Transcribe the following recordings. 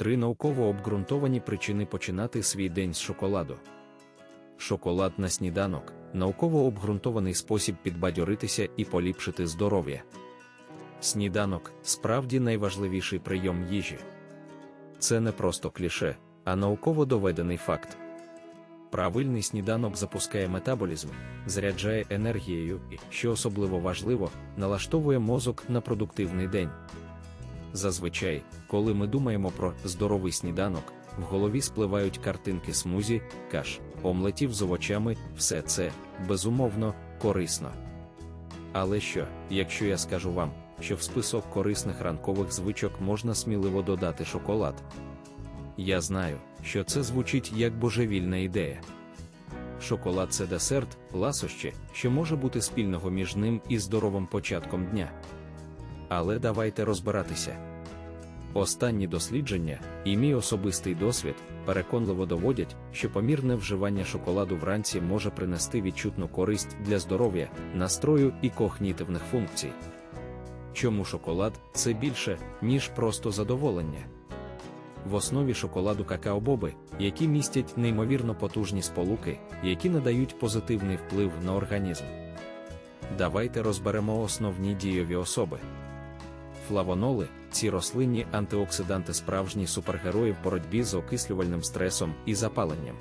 Три науково обґрунтовані причини починати свій день з шоколаду. Шоколад на сніданок науково обґрунтований спосіб підбадьоритися і поліпшити здоров'я. Сніданок справді найважливіший прийом їжі. Це не просто кліше, а науково доведений факт. Правильний сніданок запускає метаболізм, заряджає енергією і, що особливо важливо, налаштовує мозок на продуктивний день. Зазвичай, коли ми думаємо про здоровий сніданок, в голові спливають картинки смузі, каш, омлетів з овочами, все це, безумовно, корисно. Але що, якщо я скажу вам, що в список корисних ранкових звичок можна сміливо додати шоколад? Я знаю, що це звучить як божевільна ідея. Шоколад це десерт, ласощі, що може бути спільного між ним і здоровим початком дня. Але давайте розбиратися. Останні дослідження і мій особистий досвід переконливо доводять, що помірне вживання шоколаду вранці може принести відчутну користь для здоров'я, настрою і когнітивних функцій. Чому шоколад це більше, ніж просто задоволення? В основі шоколаду какао-боби, які містять неймовірно потужні сполуки, які надають позитивний вплив на організм. Давайте розберемо основні дійові особи. Флавоноли ці рослинні антиоксиданти справжні супергерої в боротьбі з окислювальним стресом і запаленням.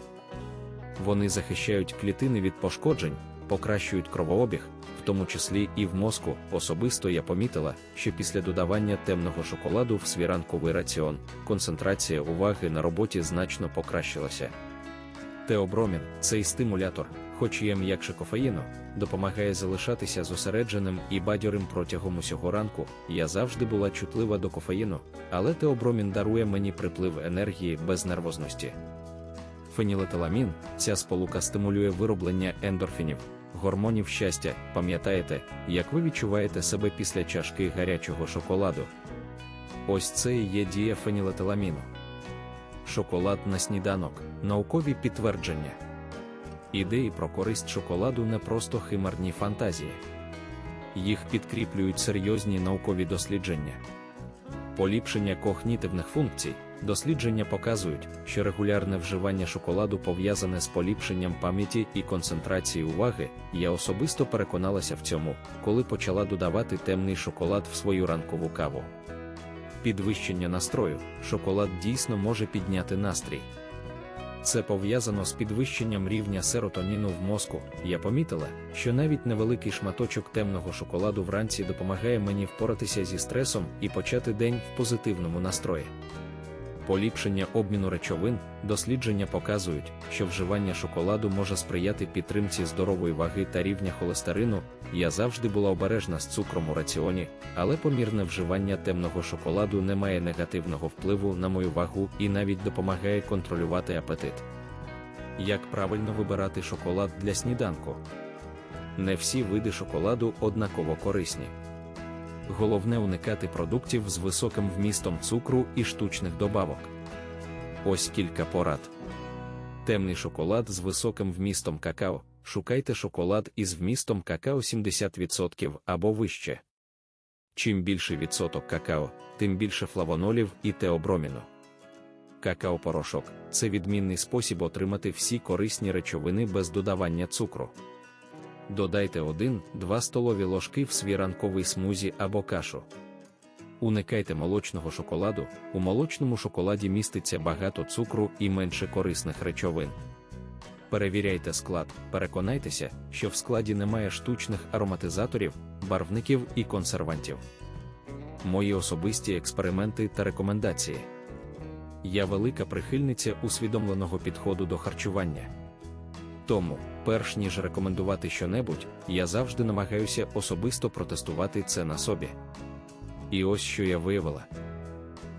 Вони захищають клітини від пошкоджень, покращують кровообіг, в тому числі і в мозку. Особисто я помітила, що після додавання темного шоколаду в свій ранковий раціон концентрація уваги на роботі значно покращилася. Теобромін цей стимулятор, хоч є м'якше кофеїну, допомагає залишатися зосередженим і бадьорим протягом усього ранку. Я завжди була чутлива до кофеїну, але теобромін дарує мені приплив енергії без нервозності. Фенілетиламін ця сполука стимулює вироблення ендорфінів, гормонів щастя. Пам'ятаєте, як ви відчуваєте себе після чашки гарячого шоколаду? Ось це і є дія фенілетиламіну. Шоколад на сніданок, наукові підтвердження. Ідеї про користь шоколаду не просто химерні фантазії. Їх підкріплюють серйозні наукові дослідження. Поліпшення когнітивних функцій. Дослідження показують, що регулярне вживання шоколаду пов'язане з поліпшенням пам'яті і концентрації уваги. Я особисто переконалася в цьому, коли почала додавати темний шоколад в свою ранкову каву. Підвищення настрою, шоколад дійсно може підняти настрій. Це пов'язано з підвищенням рівня серотоніну в мозку. Я помітила, що навіть невеликий шматочок темного шоколаду вранці допомагає мені впоратися зі стресом і почати день в позитивному настрої. Поліпшення обміну речовин, дослідження показують, що вживання шоколаду може сприяти підтримці здорової ваги та рівня холестерину. Я завжди була обережна з цукром у раціоні, але помірне вживання темного шоколаду не має негативного впливу на мою вагу і навіть допомагає контролювати апетит. Як правильно вибирати шоколад для сніданку? Не всі види шоколаду однаково корисні. Головне уникати продуктів з високим вмістом цукру і штучних добавок. Ось кілька порад. Темний шоколад з високим вмістом какао. Шукайте шоколад із вмістом какао 70% або вище. Чим більший відсоток какао, тим більше флавонолів і теоброміну. Какао-порошок це відмінний спосіб отримати всі корисні речовини без додавання цукру. Додайте 1-2 столові ложки в свій ранковий смузі або кашу. Уникайте молочного шоколаду. У молочному шоколаді міститься багато цукру і менше корисних речовин. Перевіряйте склад, переконайтеся, що в складі немає штучних ароматизаторів, барвників і консервантів. Мої особисті експерименти та рекомендації. Я велика прихильниця усвідомленого підходу до харчування. Тому, перш ніж рекомендувати щонебудь, я завжди намагаюся особисто протестувати це на собі. І ось що я виявила: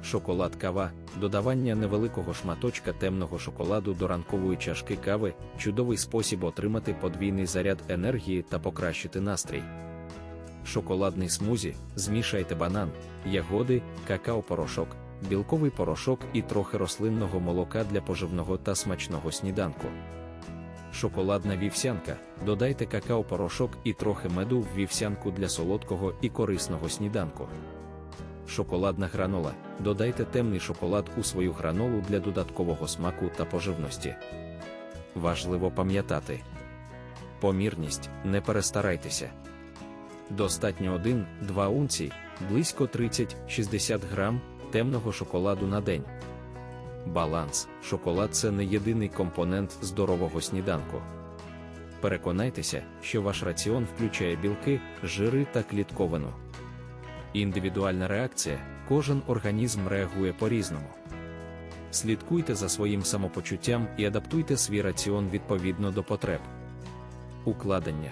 шоколад кава, додавання невеликого шматочка темного шоколаду до ранкової чашки кави чудовий спосіб отримати подвійний заряд енергії та покращити настрій. Шоколадний смузі, змішайте банан, ягоди, какао-порошок, білковий порошок і трохи рослинного молока для поживного та смачного сніданку. Шоколадна вівсянка, додайте какао-порошок і трохи меду в вівсянку для солодкого і корисного сніданку. шоколадна гранола. Додайте темний шоколад у свою гранолу для додаткового смаку та поживності. Важливо пам'ятати. Помірність, не перестарайтеся. Достатньо 1-2 унцій, близько 30-60 грам темного шоколаду на день. Баланс. Шоколад це не єдиний компонент здорового сніданку. Переконайтеся, що ваш раціон включає білки, жири та клітковину. Індивідуальна реакція кожен організм реагує по-різному. Слідкуйте за своїм самопочуттям і адаптуйте свій раціон відповідно до потреб. Укладення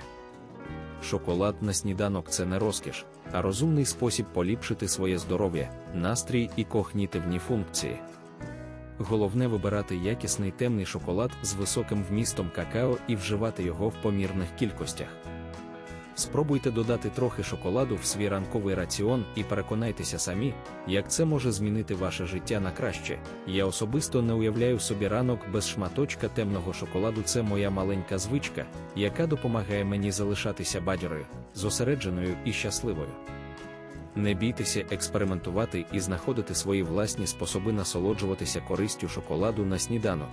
Шоколад на сніданок це не розкіш, а розумний спосіб поліпшити своє здоров'я, настрій і когнітивні функції. Головне вибирати якісний темний шоколад з високим вмістом какао і вживати його в помірних кількостях. Спробуйте додати трохи шоколаду в свій ранковий раціон і переконайтеся самі, як це може змінити ваше життя на краще. Я особисто не уявляю собі ранок без шматочка темного шоколаду. Це моя маленька звичка, яка допомагає мені залишатися бадьорою, зосередженою і щасливою. Не бійтеся експериментувати і знаходити свої власні способи насолоджуватися користю шоколаду на сніданок.